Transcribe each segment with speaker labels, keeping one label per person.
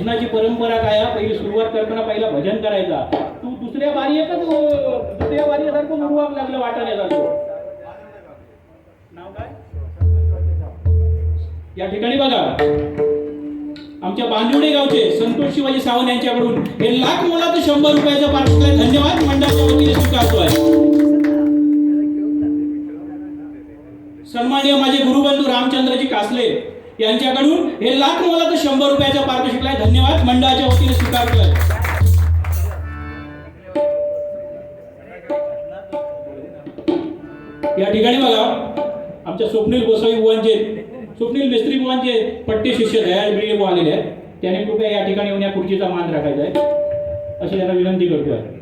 Speaker 1: भजनाची परंपरा काय आहे? पहिली सुरुवात करताना पहिला भजन करायचा. तू दुसऱ्या बारी एकच दुसऱ्या दुसऱ्या बारीसारखं उरुवाक लागलं वाटाण्यासारखं. नाव काय? या ठिकाणी बघा. आमच्या बांदिवडे गावचे संतोष शिवाजी सावंत यांच्याकडून हे लाख मोलाचं शंभर रुपयाचं पार्सल आहे. धन्यवाद. मंडळाच्या वतीने स्वीकारतोय. आहे सन्माननीय माझे गुरुबंधू रामचंद्रजी कासले. यांच्याकडून हे लाख मोलाचं शंभर रुपयाचं पारितोषिक आहे. धन्यवाद. मंडळाच्या वतीने स्वीकारतोय या ठिकाणी बघा आमच्या स्वप्नील गोसावी बुवांचे स्वप्नील मिस्त्री बुवांचे पट्टे शिष्य दयाल बिळे बुवा आलेले आहेत. त्याने कृपया या ठिकाणी येऊन या खुर्चीचा मान राखायचा आहे. अशी त्यांना विनंती करतोय.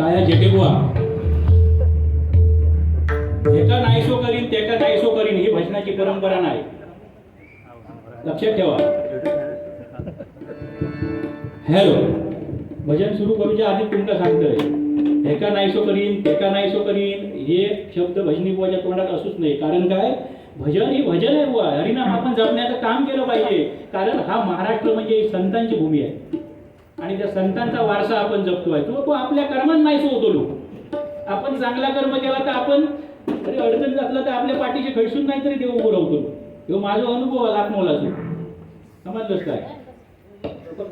Speaker 1: काय आहे? बुवा. एका नाहीसो करीन तेका नाहीसो करीन ही भजनाची परंपरा नाही. लक्षात ठेवा. हॅलो. भजन सुरू करूच्या आधी तुमका सांगतोय. एका नाहीसो करीन तेका नाहीसो करीन हे शब्द भजनी बुवाच्या तोंडात असूच नाही. कारण काय? भजन ही भजन आहे बुवा. हरिनाम आपण जपण्याचं काम केलं पाहिजे. कारण हा महाराष्ट्र म्हणजे संतांची भूमी आहे. आणि त्या संतांचा वारसा आपण जपतोय. तो तो आपल्या कर्मात नाहीसो होतो लोक. आपण चांगला कर्म केला तर आपण तरी अडचण असलं तर आपल्या पाठीशी खडसून नाही तरी देव उभं राहतो. ह्यो माझा अनुभव आहे मोलाचो समजलंच काय?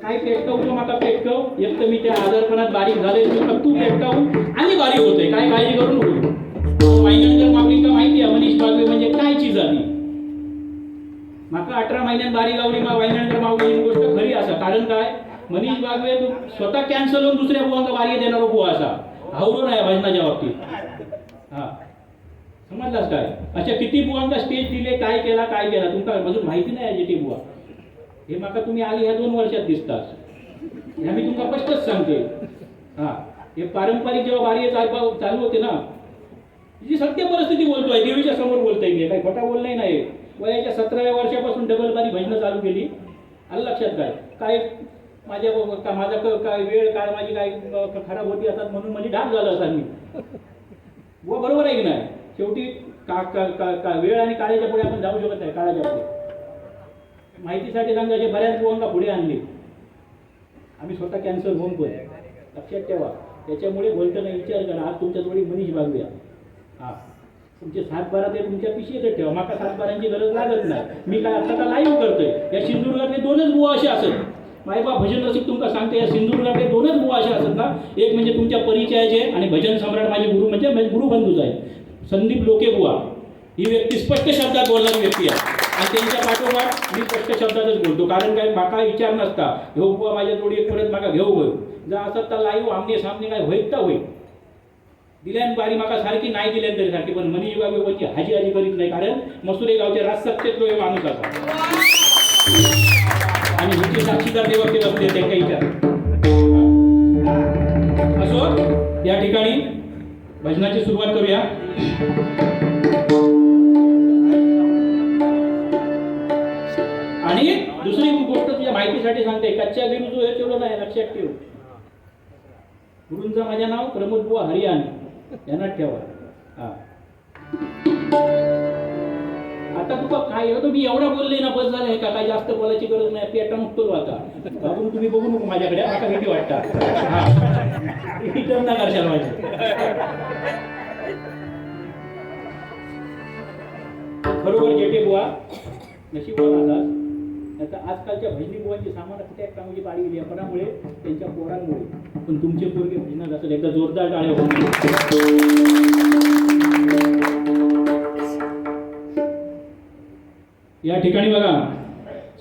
Speaker 1: काय पेटकावू तो माका पेटकाव एक तर मी त्या आजारपणात बारीक झाले तू पेटकावू आणि बारीक होते काय काळजी करू नको. महिन्यानंतर मागणी माहिती आहे मनीष बागवे म्हणजे काय चीज आली माका अठरा महिन्यात बारी गावली मा महिन्यानंतर मावली ही गोष्ट खरी असा. कारण काय? मनीष बागवे तू स्वतः कॅन्सल होऊन दुसऱ्या बुवांका बारी देणारा बुवा असा. हावरो नाही भजनाच्या बाबतीत. हा. समजलास काय? अशा किती बुवांका स्टेज दिले काय केला काय केला? तुमका अजून माहिती नाही आहे ती बुवा. हे माका तुम्ही आली ह्या दोन वर्षात दिसतात ह्या मी तुमका स्पष्टच सांगते. हा. हे पारंपरिक जेव्हा बारी चालू चालू होते ना जी सत्य परिस्थिती बोलतोय देवीच्या समोर बोलताय मी. काय खोटा बोललाय नाही. वयाच्या सतराव्या वर्षापासून डबल बारी भजनं चालू केली. आलं लक्षात काय? काय माझ्या का माझा क- काय वेळ काय माझी काय खराब होती असतात म्हणून माझी ढाक झालं असा मी व बरोबर आहे की नाही? शेवटी का का- का का वेळ आणि काळाच्या पुढे आपण जाऊ शकत नाही काळाच्या पुढे. माहितीसाठी सांगायचे बऱ्याच लोकांना पुढे आणले. आम्ही स्वतः कॅन्सर होऊन पण. लक्षात ठेवा. त्याच्यामुळे बोलताना विचार करा. आज तुमच्या थोडी मनीष बागूया. हा. तुमचे सातबारा ते तुमच्या पिशवीतच ठेवा. माका सातबारांची गरज लागत नाही. मी काय आता लाईव्ह करतोय. या सिंधुदुर्गातले दोनच बुवा असे असत बायबा भजन रसिक तुमका सांगते या सिंधुदुर्गाकडे दोनच बुवा असे असतात ना एक म्हणजे तुमच्या परिचयाचे आणि भजन सम्राट माझे गुरु म्हणजे माझे गुरुबंधूच आहे संदीप लोके बुवा. ही व्यक्ती स्पष्ट शब्दात बोलणारी व्यक्ती आहे. आणि त्यांच्या पाठोपाठ मी स्पष्ट शब्दातच बोलतो. कारण काय माका विचार नसता. घेऊ हो बुवा माझ्या जोडी एक परत माका घेऊ गयो जर असत तर लाईव्ह आमने सामने काय होईत तर होईल दिल्यान बारी माका सारखी नाही दिल्यान तरी सारखी पण मनी युगा हाजी हाजी करीत नाही. कारण मसुरे गावचे राजसत्तेतलो हे माणूस असा. जागेवरती साक्षीदार ते काही विचार असो या ठिकाणी भजनाची सुरुवात करूया. आणि दुसरी गोष्ट तुझ्या माहितीसाठी सांगते. कच्च्या बिरू जो तेवढं नाही लक्षात ठेव. गुरुंचा माझ्या नाव प्रमोद बुवा हरियाण. यांना ठेवा. हा. आता तुका काय होतं मी एवढा बोलले ना बस झालं का? काय जास्त बोलायची गरज नाही. पेटा उठतो आता. बाबून तुम्ही बघू नको माझ्याकडे. आता भीती वाटतात हा. रिटर्न ना करशाल माझी. बरोबर जेटे बुवा नशीब आलास आता आजकालच्या भजनी बुवांची सामान कुठे म्हणजे चांगली पाडी गेली अपनामुळे त्यांच्या पोरांमुळे. पण तुमचे पोरगे भजनात असेल एकदा जोरदार टाळ्या होऊन या ठिकाणी बघा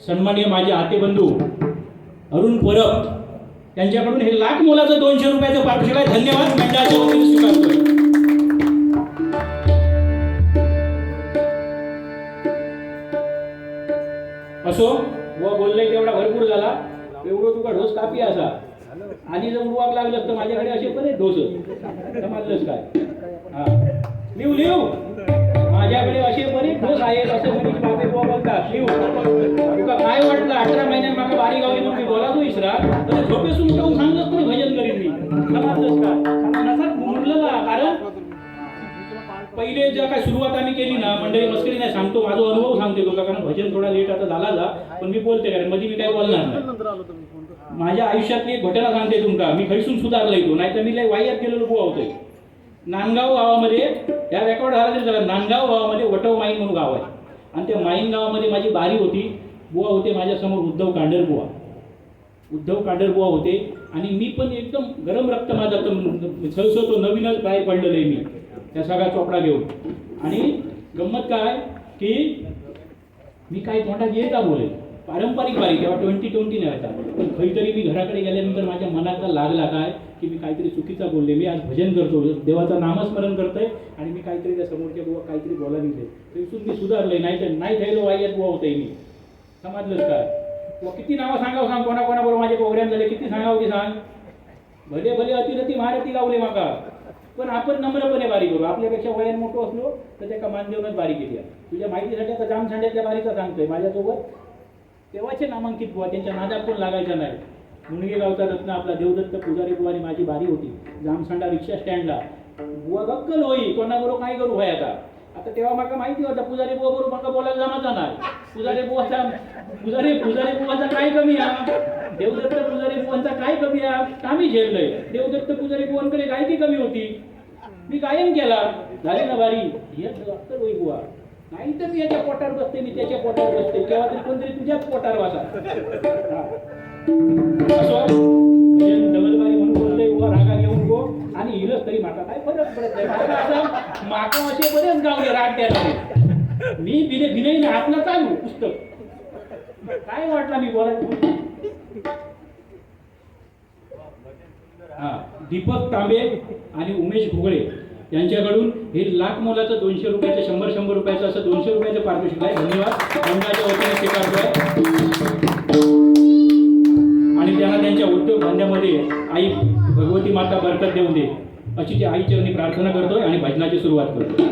Speaker 1: सन्माननीय माझे आतेबंधू अरुण परब त्यांच्याकडून हे लाख मोलाचं दोनशे रुपयाचं पारितोषिक आहे. धन्यवाद. मंडळाच्या स्वीकारतो असो व बोलले तेवढा भरपूर झाला. एवढं तुका ढोस कापी असा. आणि जर उडवाक लागलं तर माझ्याकडे असे पण ढोस. समजलंच काय? हा. लिहू माझ्याकडे असे बरेच ढोस आहेत असं तुका काय वाटलं? अठरा महिन्यात म्हाका बारीक गावली म्हणून बोला तू इसरा. तर झोपेसून उठवून सांगत कोणी भजन करीन मी कारण पहिले ज्या काय सुरुवात आम्ही केली ना मंडळी मस्करी नाही सांगतो माझा अनुभव सांगते तुला कारण भजन थोडा लेट आता झाला जा पण मी बोलते कारण मध्ये मी काय बोलणार नाही. माझ्या आयुष्यातली एक घटना सांगते तुमका मी खैसून सुधारला येतो नाहीतर मी लय वाय्यात गेलेलो खूप होतोय. नांदगाव गावामध्ये या रेकॉर्ड झाला तरी नांदगाव गावामध्ये वटव माईन म्हणून गाव आहे. आणि त्या माईन गावामध्ये माझी बारी होती. बुवा होते माझ्यासमोर उद्धव कांडरबुवा उद्धव कांडरबुवा होते. आणि मी पण एकदम गरम रक्त माझा सहसं तो नवीनच बाहेर पडलेलं आहे मी. त्या सगळा चोपडा घेऊन. आणि गंमत काय की मी काही तोंडात येता का पारंपरिक बारी तेव्हा ट्वेंटी ट्वेंटी नाही होता. पण खरीतरी मी घराकडे गेल्यानंतर माझ्या मनातला लागला काय की मी काहीतरी चुकीचा बोलले. मी आज भजन करतो. देवाचं नामस्मरण करतोय आणि मी काहीतरी त्या समोरच्या बुवा काहीतरी बोलायला तर तरीसून मी सुधारले नाही तर नाही थैलो वाईयात बुवा होतंय मी. समजलंच काय? बुवा किती नावं सांगावं सांग. कोणाकोणाबरोबर माझे प्रोग्राम झाले. किती सांगावं की सांग. भले भले अतिरती महारती गावले माका. पण आपण नम्रपणे बारी करू. आपल्यापेक्षा वयान मोठं असलो तर त्याका मान देऊनच बारी केली तुझ्या माहितीसाठी आता जामसांड्यातल्या बारीचा सांगतोय. माझ्यासोबत तेव्हाचे नामांकित बुवा त्यांच्या नादात कोण लागायचा नाही. मुणगे गावचा रत्न आपला देवदत्त पुजारी बुवानी माझी भारी होती. जामसांडा रिक्षा स्टँडला. बुवा गक्कल होई कोणाबरोबर काय करू होय आता? आता तेव्हा माका माहिती होता पुजारी बुवा बरोबर माका बोलायला जमाचा नाही. पुजारी बुवाचा पुजारी पुजारी बुवाचा काय कमी आहे देवदत्त पुजारी बुवांचा काय कमी आहे कामी झेललंय? देवदत्त पुजारी बुवांकडे गायकी कमी होती. मी गायन केला. झाले ना भारी हे अक्कल होई बुवा. नाही तर मी याच्या पोटावर बसते मी त्याच्या पोटावर बसते. केव्हा तरी कोणतरी तुझ्याच पोटावर वाचा. म्हणून गो. आणि इलच तरी माका काय फरक पडत नाही. माका असे बरेच गावले राग द्यायला मी बिने बिने हातला चालू पुस्तक. काय वाटला मी बोलायचं हा. दीपक तांबे आणि उमेश घुगळे. यांच्याकडून हे लाख मोलाचं दोनशे रुपयाचं शंभर शंभर रुपयाचं असं दोनशे रुपयाचं पारितोषिक आहे. धन्यवाद. मंडळाच्या वतीने स्वीकारतोय आणि त्यांना त्यांच्या उद्योग धंद्यामध्ये आई भगवती माता बरकत देऊ दे. अशी ती आई चरणी प्रार्थना करतोय आणि भजनाची सुरुवात करतोय.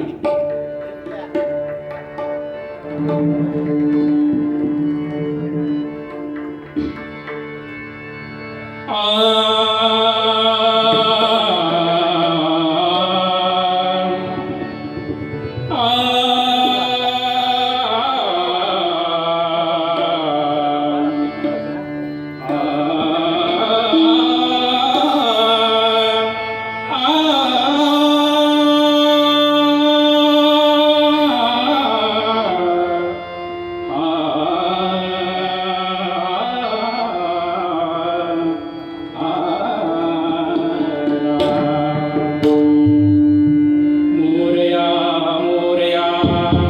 Speaker 1: Thank you.